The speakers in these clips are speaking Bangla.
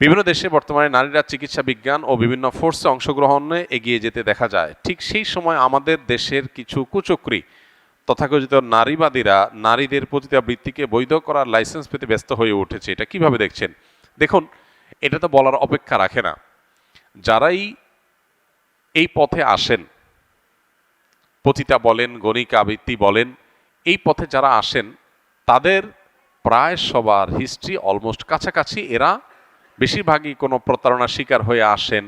বিভিন্ন দেশে বর্তমানে নারীরা চিকিৎসা বিজ্ঞান ও বিভিন্ন ফোর্সে অংশগ্রহণে এগিয়ে যেতে দেখা যায়। ঠিক সেই সময় আমাদের দেশের কিছু কুচক্রী তথাকথিত নারীবাদীরা নারীদের পতিতাবৃত্তিকে বৈধ করার লাইসেন্স পেতে ব্যস্ত হয়ে উঠেছে। এটা কীভাবে দেখছেন? দেখুন, এটা তো বলার অপেক্ষা রাখে না। যারাই এই পথে আসেন, পতিতা বলেন, গণিকা আবৃত্তি বলেন, এই পথে যারা আসেন, তাদের প্রায় সবার হিস্ট্রি অলমোস্ট কাছাকাছি। এরা বেশিরভাগই কোনো প্রতারণার শিকার হয়ে আসেন,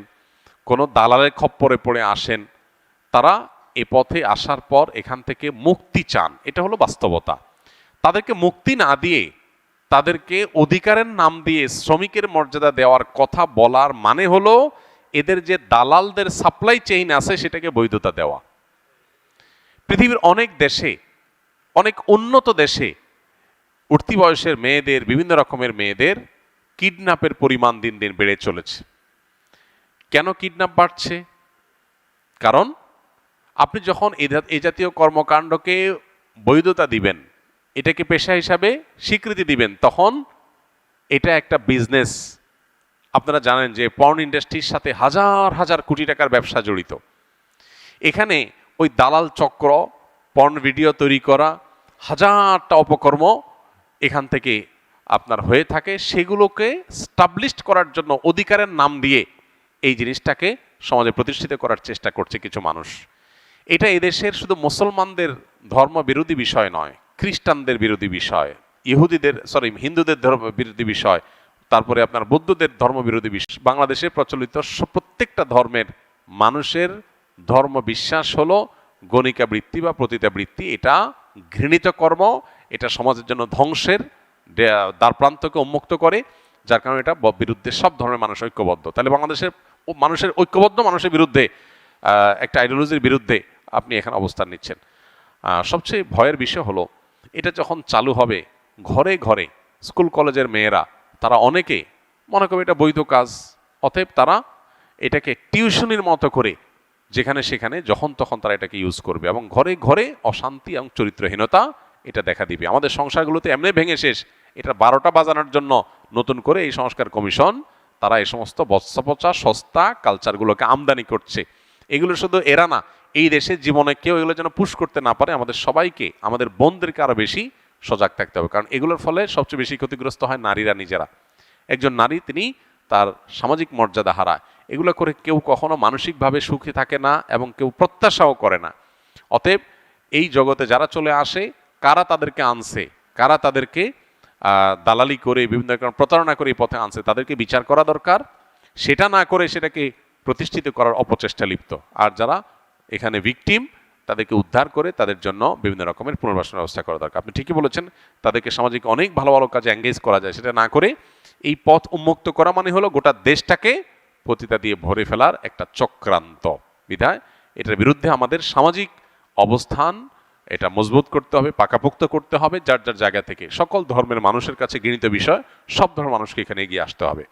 কোনো দালালের খপ্পরে পড়ে আসেন। তারা এ পথে আসার পর এখান থেকে মুক্তি চান। এটা হলো বাস্তবতা। তাদেরকে মুক্তি না দিয়ে, তাদেরকে অধিকারের নাম দিয়ে শ্রমিকের মর্যাদা দেওয়ার কথা বলার মানে হলো এদের যে দালালদের সাপ্লাই চেইন আছে, সেটাকে বৈধতা দেওয়া। পৃথিবীর অনেক দেশে, অনেক উন্নত দেশে, উঠতি বয়সের মেয়েদের, বিভিন্ন রকমের মেয়েদের কিডন্যাপের পরিমাণ দিন দিন বেড়ে চলেছে। কেন কিডন্যাপ বাড়ছে? কারণ আপনি যখন ধা- জাতীয় কর্মকাণ্ডকে বৈধতা দিবেন, এটাকে পেশা হিসাবে স্বীকৃতি দিবেন, তখন এটা একটা বিজনেস আপনারা জানেন যে পর্ন ইন্ডাস্ট্রির সাথে হাজার হাজার কোটি টাকার ব্যবসা জড়িত। এখানে ওই দালাল চক্র পর্ন ভিডিও তৈরি করা, হাজারটা অপকর্ম এখান থেকে আপনার হয়ে থাকে, সেগুলোকে স্টাবলিশড করার জন্য অধিকারের নাম দিয়ে এই জিনিসটাকে সমাজে প্রতিষ্ঠিত করার চেষ্টা করছে কিছু মানুষ। এটা এদেশের শুধু মুসলমানদের ধর্ম বিরোধী বিষয় নয়, খ্রিস্টানদের বিরোধী বিষয়, ইহুদিদের সরি হিন্দুদের ধর্ম বিরোধী বিষয়, তারপরে আপনার বৌদ্ধদের ধর্ম বিরোধী বিষয়, বাংলাদেশে প্রচলিত প্রত্যেকটা ধর্মের মানুষের ধর্ম বিশ্বাস হলো গণিকা বৃত্তি বা প্রতিতা বৃত্তি এটা ঘৃণিত কর্ম এটা সমাজের জন্য ধ্বংসের দে- দ্বারপ্রান্তকে উন্মুক্ত করে, যার কারণে এটা বিরুদ্ধে সব ধরনের মানুষ ঐক্যবদ্ধ। তাহলে বাংলাদেশের মানুষের ঐক্যবদ্ধ মানুষের বিরুদ্ধে একটা আইডিওলজির বিরুদ্ধে আপনি এখানে অবস্থান নিচ্ছেন। সবচেয়ে ভয়ের বিষয় হলো, এটা যখন চালু হবে, ঘরে ঘরে স্কুল কলেজের মেয়েরা, তারা অনেকে মনে করবে এটা বৈধ কাজ, অতএব তারা এটাকে টিউশনির মতো করে, যেখানে সেখানে যখন তখন তারা এটাকে ইউজ করবে এবং ঘরে ঘরে অশান্তি এবং চরিত্রহীনতা এটা দেখা দিবে। আমাদের সংসারগুলোতে এমনি ভেঙে শেষ। এটা বারোটা বাজানোর জন্য নতুন করে এই সংস্কার কমিশন, তারা এই সমস্ত বৎসপচা সস্তা কালচারগুলোকে আমদানি করছে। এগুলো শুধু এরা না, এই দেশে জীবনে কেউ এগুলো যেন পুশ করতে না পারে, আমাদের সবাইকে, আমাদের বোনদেরকে আরও বেশি সজাগ থাকতে হবে। কারণ এগুলোর ফলে সবচেয়ে বেশি ক্ষতিগ্রস্ত হয় নারীরা নিজেরা। একজন নারী, তিনি তার সামাজিক মর্যাদা হারায়। এগুলো করে কেউ কখনো মানসিকভাবে সুখী থাকে না এবং কেউ প্রত্যাশাও করে না। অতএব এই জগতে যারা চলে আসে, কারা তাদেরকে আনছে, কারা তাদেরকে দালালি করে, বিভিন্ন রকম প্রতারণা করে এই পথে আনছে, তাদেরকে বিচার করা দরকার। সেটা না করে সেটাকে প্রতিষ্ঠিত করার অপচেষ্টা লিপ্ত। আর যারা এখানে ভিকটিম তাদেরকে উদ্ধার করে তাদের জন্য বিভিন্ন রকমের পুনর্বাসনের ব্যবস্থা করা দরকার। আপনি ঠিকই বলেছেন, তাদেরকে সামাজিক অনেক ভালো ভালো কাজে এঙ্গেজ করা যায়, সেটা না করে এই পথ উন্মুক্ত করা মানে হলো গোটা দেশটাকে পতিতা দিয়ে ভরে ফেলার একটা চক্রান্ত বিধায়। এটার বিরুদ্ধে আমাদের সামাজিক অবস্থান এটা মজবুত করতে হবে, পাকাপোক্ত করতে হবে, যার যার জায়গা থেকে। সকল ধর্মের মানুষের কাছে গৃহীত বিষয়, সব ধর্মের মানুষকে এখানে এগিয়ে আসতে হবে।